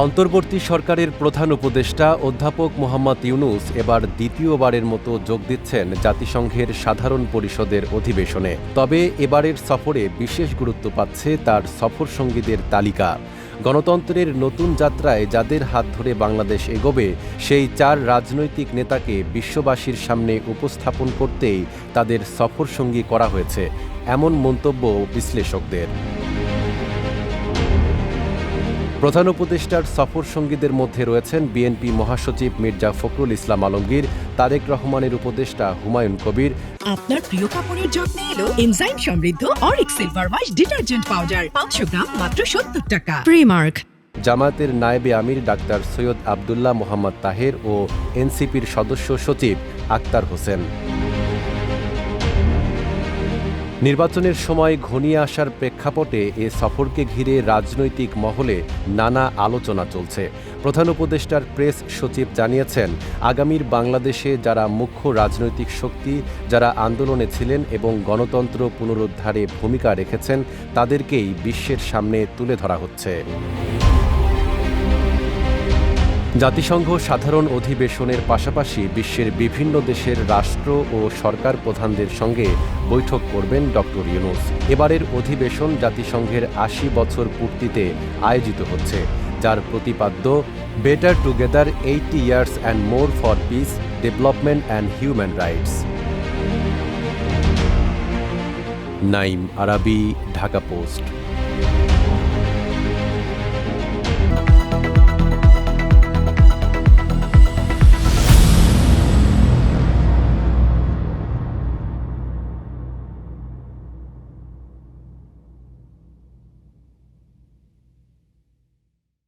অন্তর্বর্তী সরকারের প্রধান উপদেষ্টা অধ্যাপক মোহাম্মদ ইউনুস এবার দ্বিতীয়বারের মতো যোগ দিচ্ছেন জাতিসংঘের সাধারণ পরিষদের অধিবেশনে। তবে এবারের সফরে বিশেষ গুরুত্ব পাচ্ছে তার সফর সঙ্গীদের তালিকা। গণতন্ত্রের নতুন যাত্রায় যাদের হাত ধরে বাংলাদেশ এগোবে, সেই চার রাজনৈতিক নেতাকে বিশ্ববাসীর সামনে উপস্থাপন করতেই তাদের সফর সঙ্গী করা হয়েছে, এমন মন্তব্য বিশ্লেষকদের। প্রধান উপদেষ্টার সফর সঙ্গীদের মধ্যে রয়েছেন বিএনপি মহাসচিব মির্জা ফখরুল ইসলাম আলমগীর তারেক রহমানের উপদেষ্টা হুমায়ুন কবির। আপনার প্রিয় কাপড়ের যত্নে এলো এনজাইম সমৃদ্ধ অরিক সিলভার ওয়াশ ডিটারজেন্ট পাউডার পাঁচশো গ্রাম মাত্র সত্তর টাকা। প্রিমার্ক জামায়াতের নায়েবে আমির ডাক্তার সৈয়দ আবদুল্লাহ মোহাম্মদ তাহের ও এনসিপির সদস্য সচিব আক্তার হোসেন। নির্বাচনের সময় ঘনিয়ে আসার প্রেক্ষাপটে এ সফরকে ঘিরে রাজনৈতিক মহলে নানা আলোচনা চলছে। প্রধান উপদেষ্টার প্রেস সচিব জানিয়েছেন, আগামীর বাংলাদেশে যারা মুখ্য রাজনৈতিক শক্তি, যারা আন্দোলনে ছিলেন এবং গণতন্ত্র পুনরুদ্ধারে ভূমিকা রেখেছেন, তাদেরকেই বিশ্বের সামনে তুলে ধরা হচ্ছে। জাতিসংঘ সাধারণ অধিবেশনের পাশাপাশি বিশ্বের বিভিন্ন দেশের রাষ্ট্র ও সরকার প্রধানদের সঙ্গে বৈঠক করবেন ডক্টর ইউনুস। এবারের অধিবেশন জাতিসংঘের আশি বছর পূর্তিতে আয়োজিত হচ্ছে, যার প্রতিপাদ্য better together eighty years and more for peace development and human rights Naim Arabi, Dhaka Post.